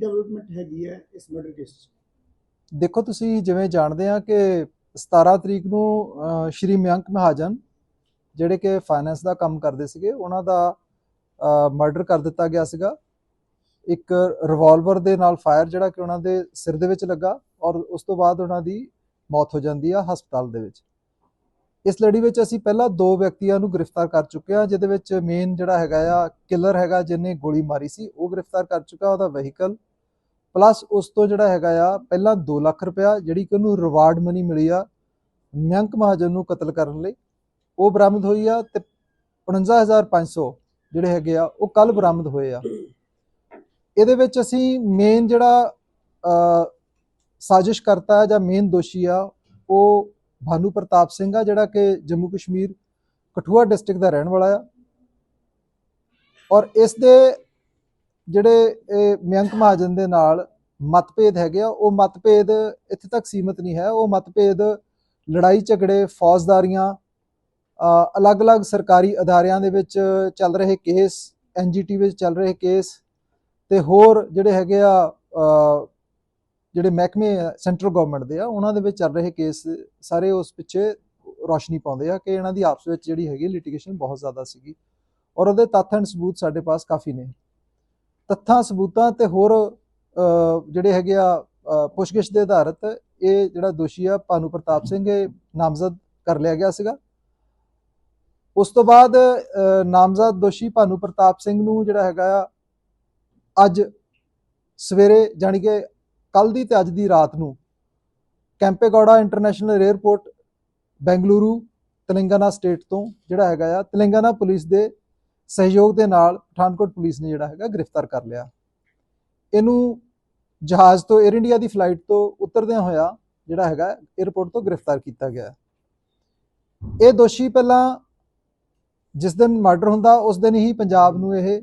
Development ਹੈਗੀ ਹੈ ਇਸ ਮਰਡਰ ਕੇਸ 'ਚ। ਦੇਖੋ, ਤੁਸੀਂ ਜਿਵੇਂ ਜਾਣਦੇ ਆ ਕਿ 17 ਤਰੀਕ ਨੂੰ ਸ਼੍ਰੀ ਮਯੰਕ ਮਹਾਜਨ ਜਿਹੜੇ ਕਿ ਫਾਈਨੈਂਸ ਦਾ ਕੰਮ ਕਰਦੇ ਸੀਗੇ, ਉਹਨਾਂ ਦਾ ਮਰਡਰ ਕਰ ਦਿੱਤਾ ਗਿਆ ਸੀਗਾ। ਇੱਕ ਰਿਵਾਲਵਰ ਦੇ ਨਾਲ ਫਾਇਰ ਜਿਹੜਾ ਕਿ ਉਹਨਾਂ ਦੇ ਸਿਰ ਦੇ ਵਿੱਚ ਲੱਗਾ ਔਰ ਉਸ ਤੋਂ ਬਾਅਦ ਉਹਨਾਂ ਦੀ ਮੌਤ ਹੋ ਜਾਂਦੀ ਆ ਹਸਪਤਾਲ ਦੇ ਵਿੱਚ। ਇਸ ਲੜੀ ਵਿੱਚ ਅਸੀਂ ਪਹਿਲਾਂ ਦੋ ਵਿਅਕਤੀਆਂ ਨੂੰ ਗ੍ਰਿਫਤਾਰ ਕਰ ਚੁੱਕੇ ਆ ਜਿਹਦੇ ਵਿੱਚ ਮੇਨ ਜਿਹੜਾ ਹੈਗਾ ਆ ਕਿਲਰ ਹੈਗਾ, ਜਿਹਨੇ ਗੋਲੀ ਮਾਰੀ ਸੀ, ਉਹ ਗ੍ਰਿਫਤਾਰ ਕਰ ਚੁੱਕਾ ਉਹਦਾ ਵਹੀਕਲ ਪਲੱਸ ਉਸ ਤੋਂ ਜਿਹੜਾ ਹੈਗਾ ਆ, ਪਹਿਲਾਂ 2 ਲੱਖ ਰੁਪਇਆ ਜਿਹੜੀ ਕਿ ਉਹਨੂੰ ਰਿਵਾਰਡ ਮਨੀ ਮਿਲੀ ਆ ਮਯੰਕ ਮਹਾਜਨ ਨੂੰ ਕਤਲ ਕਰਨ ਲਈ। ਉਹ ਬਰਾਮਦ ਹੋਈ ਆ ਤੇ 45500 ਜਿਹੜੇ ਹੈਗੇ ਆ, ਉਹ ਕੱਲ ਬਰਾਮਦ ਹੋਏ ਆ। ਇਹਦੇ ਵਿੱਚ ਅਸੀਂ ਮੇਨ ਜਿਹੜਾ ਸਾਜ਼ਿਸ਼ ਕਰਤਾ ਜਾਂ ਮੇਨ ਦੋਸ਼ੀ ਆ, ਉਹ ਭਾਨੂ ਪ੍ਰਤਾਪ ਸਿੰਘ ਆ, ਜਿਹੜਾ ਕਿ ਜੰਮੂ ਕਸ਼ਮੀਰ ਕਠੂਆ ਡਿਸਟ੍ਰਿਕਟ ਦਾ ਰਹਿਣ ਵਾਲਾ ਆ। ਔਰ ਇਸ ਦੇ ਜਿਹੜੇ ਇਹ ਮਯੰਕ ਮਹਾਜਨ ਦੇ ਨਾਲ ਮਤਭੇਦ ਹੈਗੇ ਆ, ਉਹ ਮਤਭੇਦ ਇੱਥੇ ਤੱਕ ਸੀਮਿਤ ਨਹੀਂ ਹੈ। ਉਹ ਮਤਭੇਦ ਲੜਾਈ ਝਗੜੇ, ਫੌਜਦਾਰੀਆਂ ਅਲੱਗ-ਅਲੱਗ ਸਰਕਾਰੀ ਅਦਾਰਿਆਂ ਦੇ ਵਿੱਚ ਚੱਲ ਰਹੇ ਕੇਸ ਐਨਜੀਟੀ ਵਿੱਚ ਚੱਲ ਰਹੇ ਕੇਸ ਤੇ ਹੋਰ ਜਿਹੜੇ ਹੈਗੇ ਆ ਜਿਹੜੇ ਮਹਿਕਮੇ ਸੈਂਟਰਲ ਗਵਰਨਮੈਂਟ ਦੇ ਆ, ਉਹਨਾਂ ਦੇ ਵਿੱਚ ਚੱਲ ਰਹੇ ਕੇਸ ਸਾਰੇ ਉਸ ਪਿੱਛੇ ਰੋਸ਼ਨੀ ਪਾਉਂਦੇ ਆ ਕਿ ਇਹਨਾਂ ਦੀ ਆਪਸ ਵਿੱਚ ਜਿਹੜੀ ਹੈਗੀ ਲਿਟੀਗੇਸ਼ਨ ਬਹੁਤ ਜ਼ਿਆਦਾ ਸੀਗੀ। ਔਰ ਉਹਦੇ ਤੱਥ ਐਂਡ ਸਬੂਤ ਸਾਡੇ ਪਾਸ ਕਾਫੀ ਨੇ। ਤੱਥਾਂ, ਸਬੂਤਾਂ ਤੇ ਹੋਰ ਜਿਹੜੇ ਹੈਗੇ ਆ ਪੁੱਛਗਿੱਛ ਦੇ ਆਧਾਰਤ ਇਹ ਜਿਹੜਾ ਦੋਸ਼ੀ ਆ, ਭਾਨੂ ਪ੍ਰਤਾਪ ਸਿੰਘ, ਇਹ ਨਾਮਜ਼ਦ ਕਰ ਲਿਆ ਗਿਆ ਸੀਗਾ। ਉਸ ਤੋਂ ਬਾਅਦ ਨਾਮਜ਼ਦ ਦੋਸ਼ੀ ਭਾਨੂ ਪ੍ਰਤਾਪ ਸਿੰਘ ਨੂੰ ਜਿਹੜਾ ਹੈਗਾ ਆ, ਅੱਜ ਸਵੇਰੇ ਜਾਣੀ ਕਿ ਕੱਲ ਦੀ ਤੇ ਅੱਜ ਦੀ ਰਾਤ ਨੂੰ Kempegowda international airport Bengaluru, Telangana state ਤੋਂ ਜਿਹੜਾ ਹੈਗਾ ਆ, ਤੇਲੰਗਾਨਾ ਪੁਲਿਸ ਦੇ ਸਹਿਯੋਗ ਦੇ ਨਾਲ ਪਠਾਨਕੋਟ ਪੁਲਿਸ ਨੇ ਜਿਹੜਾ ਹੈਗਾ ਗ੍ਰਿਫਤਾਰ ਕਰ ਲਿਆ। ਇਹਨੂੰ ਜਹਾਜ਼ ਤੋਂ 에ਅਰ ਇੰਡੀਆ ਦੀ ਫਲਾਈਟ ਤੋਂ ਉਤਰਦਿਆਂ ਹੋਇਆ ਜਿਹੜਾ ਹੈਗਾ 에ਅਰਪੋਰਟ ਤੋਂ ਗ੍ਰਿਫਤਾਰ ਕੀਤਾ ਗਿਆ। ਇਹ ਦੋਸ਼ੀ ਪਹਿਲਾਂ ਜਿਸ ਦਿਨ ਮਰਡਰ ਹੁੰਦਾ, ਉਸ ਦਿਨ ਹੀ ਪੰਜਾਬ ਨੂੰ ਇਹ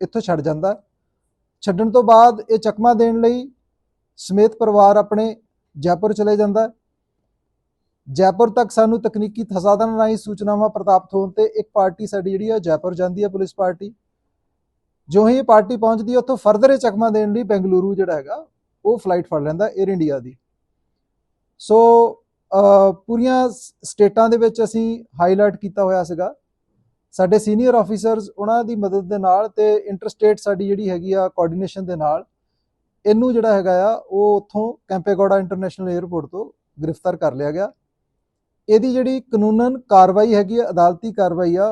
ਇੱਥੋਂ ਛੱਡ ਜਾਂਦਾ। ਛੱਡਣ ਤੋਂ ਬਾਅਦ ਇਹ ਚਕਮਾ ਦੇਣ ਲਈ ਸਮੇਤ ਪਰਿਵਾਰ ਆਪਣੇ ਜੈਪੁਰ ਚਲੇ ਜਾਂਦਾ। ਜੈਪੁਰ ਤੱਕ ਸਾਨੂੰ ਤਕਨੀਕੀ ਸਾਧਨ ਰਾਹੀਂ ਸੂਚਨਾਵਾਂ ਪ੍ਰਾਪਤ ਹੋਣ ਤੇ ਇੱਕ ਪਾਰਟੀ ਸਾਡੀ ਜਿਹੜੀ ਆ, ਜੈਪੁਰ ਜਾਂਦੀ ਆ ਪੁਲਿਸ ਪਾਰਟੀ। ਜੋ ਹੀ ਇਹ ਪਾਰਟੀ ਪਹੁੰਚਦੀ ਹੈ ਉੱਥੋਂ ਫਰਦਰ ਇਹ ਚਕਮਾ ਦੇਣ ਲਈ ਬੈਂਗਲੁਰੂ ਜਿਹੜਾ ਹੈਗਾ, ਉਹ ਫਲਾਈਟ ਫੜ ਲੈਂਦਾ 에ਅਰ ਇੰਡੀਆ ਦੀ ਸੋ ਪੂਰੀਆਂ ਸਟੇਟਾਂ ਦੇ ਵਿੱਚ ਅਸੀਂ ਹਾਈਲਾਈਟ ਕੀਤਾ ਹੋਇਆ ਸੀਗਾ। ਸਾਡੇ ਸੀਨੀਅਰ ਆਫੀਸਰਸ ਉਹਨਾਂ ਦੀ ਮਦਦ ਦੇ ਨਾਲ ਤੇ ਇੰਟਰਸਟੇਟ ਸਾਡੀ ਜਿਹੜੀ ਹੈਗੀ ਆ ਕੋਆਰਡੀਨੇਸ਼ਨ ਦੇ ਨਾਲ, ਇਹਨੂੰ ਜਿਹੜਾ ਹੈਗਾ ਆ, ਉਹ ਉੱਥੋਂ ਕੈਂਪੇਗੌੜਾ ਇੰਟਰਨੈਸ਼ਨਲ 에ਅਰਪੋਰਟ ਤੋਂ ਗ੍ਰਿਫਤਾਰ ਕਰ ਲਿਆ ਗਿਆ। ਇਹਦੀ ਜਿਹੜੀ ਕਾਨੂੰਨਨ ਕਾਰਵਾਈ ਹੈਗੀ ਆ ਅਦਾਲਤੀ ਕਾਰਵਾਈ ਆ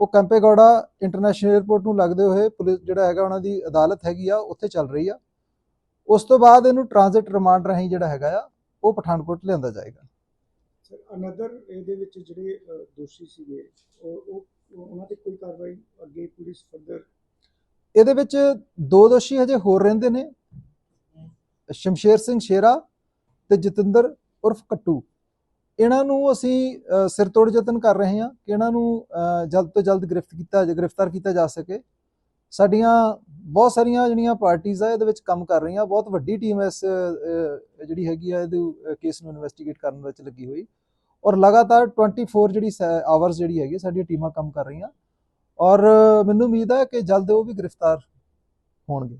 ਉਹ ਕੈਂਪੇਗੌੜਾ ਇੰਟਰਨੈਸ਼ਨਲ 에ਅਰਪੋਰਟ ਨੂੰ ਲੱਗਦੇ ਹੋਏ ਪੁਲਿਸ ਜਿਹੜਾ ਹੈਗਾ ਉਹਨਾਂ ਦੀ ਅਦਾਲਤ ਹੈਗੀ ਆ ਉੱਥੇ ਚੱਲ ਰਹੀ ਆ। ਉਸ ਤੋਂ ਬਾਅਦ ਇਹਨੂੰ ਟ੍ਰਾਂਜ਼ਿਟ ਰਿਮਾਂਡ ਰਾਹੀਂ ਜਿਹੜਾ ਹੈਗਾ ਆ ਉਹ ਪਠਾਨਕੋਟ ਲਿਆਂਦਾ ਜਾਏਗਾ। ਸਰ ਅਨਦਰ ਇਹਦੇ ਵਿੱਚ ਜਿਹੜੇ ਦੋਸ਼ੀ ਸੀਗੇ ਉਹ- ਉਹਨਾਂ ਤੇ ਕੋਈ ਕਾਰਵਾਈ ਅੱਗੇ ਪੁਲਿਸ ਫਰਦਰ ਇਹਦੇ ਵਿੱਚ ਦੋ ਦੋਸ਼ੀ ਹਜੇ ਹੋਰ ਰਹਿੰਦੇ ਨੇ ਸ਼ਮਸ਼ੇਰ ਸਿੰਘ ਸ਼ੇਰਾ ਤੇ ਜਤਿੰਦਰ ਉਰਫ ਕੱਟੂ। ਇਹਨਾਂ ਨੂੰ ਅਸੀਂ ਅ, ਸਿਰਤੋੜ ਯਤਨ ਕਰ ਰਹੇ ਹਾਂ ਕਿ ਇਹਨਾਂ ਨੂੰ ਜਲਦ ਤੋਂ ਜਲਦ ਗ੍ਰਿਫਤ ਕੀਤਾ ਗ੍ਰਿਫਤਾਰ ਕੀਤਾ ਜਾ ਸਕੇ। ਸਾਡੀਆਂ ਬਹੁਤ ਸਾਰੀਆਂ ਜਿਹੜੀਆਂ ਪਾਰਟੀਆਂ ਆ ਇਹਦੇ ਵਿੱਚ ਕੰਮ ਕਰ ਰਹੀਆਂ। ਬਹੁਤ ਵੱਡੀ ਟੀਮ ਇਸ ਜਿਹੜੀ ਹੈਗੀ ਆ ਇਹਦੇ ਕੇਸ ਨੂੰ ਇਨਵੈਸਟੀਗੇਟ ਕਰਨ ਵਿੱਚ ਲੱਗੀ ਹੋਈ। ਔਰ ਲਗਾਤਾਰ 24 ਜਿਹੜੀ ਆਵਰਸ ਜਿਹੜੀ ਹੈਗੀ ਸਾਡੀਆਂ ਟੀਮਾਂ ਕੰਮ ਕਰ ਰਹੀਆਂ। ਔਰ ਮੈਨੂੰ ਉਮੀਦ ਹੈ ਕਿ ਜਲਦ ਉਹ ਵੀ ਗ੍ਰਿਫਤਾਰ ਹੋਣਗੇ।